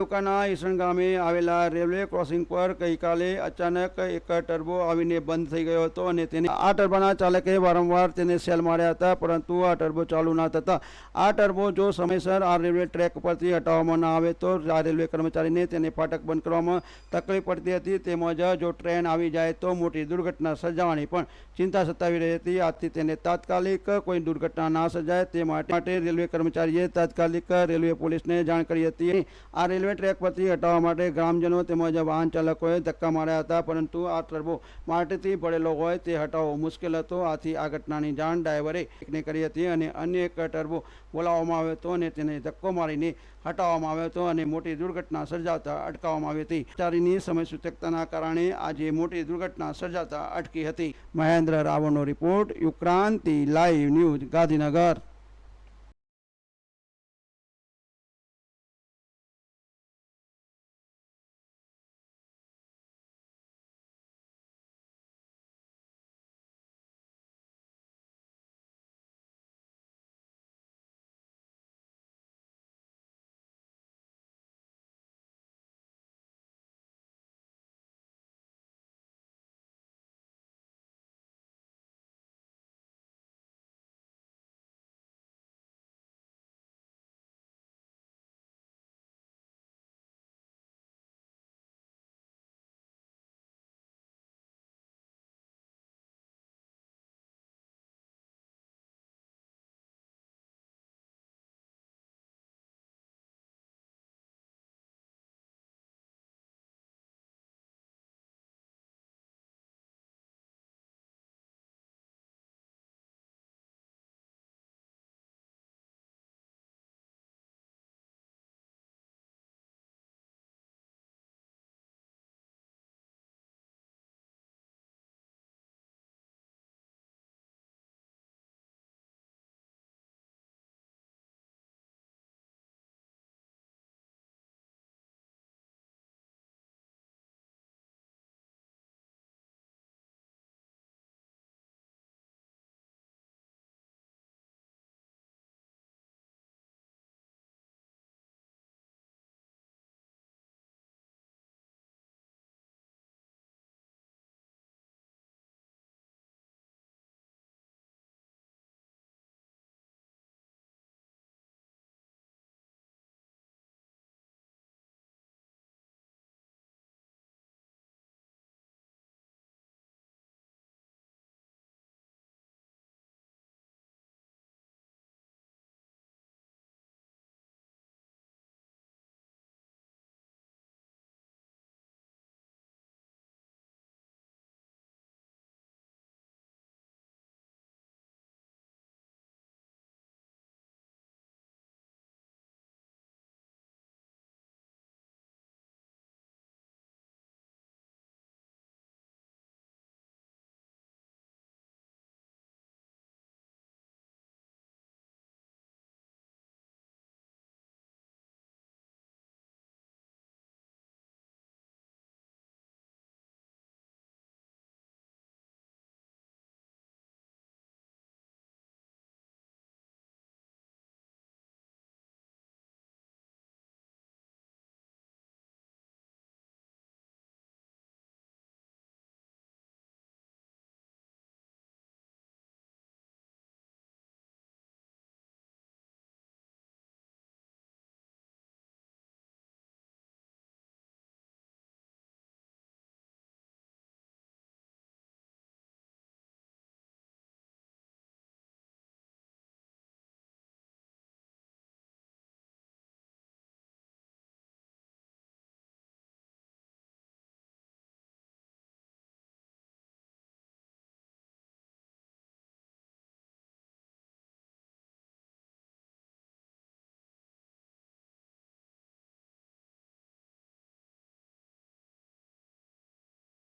તાલુકાના ઈસણ ગામે આવેલા રેલવે ક્રોસિંગ પર ગઈકાલે અચાનક એક ટર્બો આવીને બંધ થઈ ગયો હતો અને તેને આ ટર્બાના ચાલકે વારંવાર તેને સેલ માર્યા હતા, પરંતુ આ ટર્બો ચાલુ ના થતા. આ ટર્બો જો સમયસર આ રેલવે ટ્રેક પરથી હટાવવામાં ના આવે તો આ રેલવે કર્મચારીને તેને ફાટક બંધ કરવામાં તકલીફ પડતી હતી. તેમજ જો ટ્રેન આવી જાય તો મોટી દુર્ઘટના સર્જાવાની પણ ચિંતા સતાવી રહી હતી. આથી તેને તાત્કાલિક કોઈ દુર્ઘટના ના સર્જાય તે માટે રેલવે કર્મચારીએ તાત્કાલિક રેલવે પોલીસને જાણ કરી હતી. આ રેલવે ટ્રેક પરથી હટાવવા માટે ગ્રામજનો તેમજ વાહન ચાલકોએ ધક્કા માર્યા હતા, પરંતુ આ ટર્બો માટીથી ભરેલો હોય તે હટાવવો મુશ્કેલ હતો. આથી આ ઘટનાની જાણ ડ્રાઈવરે એકને કરી હતી અને અન્ય એક ટર્બો બોલાવવામાં આવ્યો હતો અને તેને ધક્કો મારીને હટાવવામાં આવ્યો હતો અને મોટી દુર્ઘટના સર્જાતા અટકાવવામાં આવી હતી. ચારીની સમય સૂચકતાના કારણે આજે મોટી દુર્ઘટના સર્જાતા અટકી હતી. Mahendra રાવણનો report Yukranti live news Gandhinagar.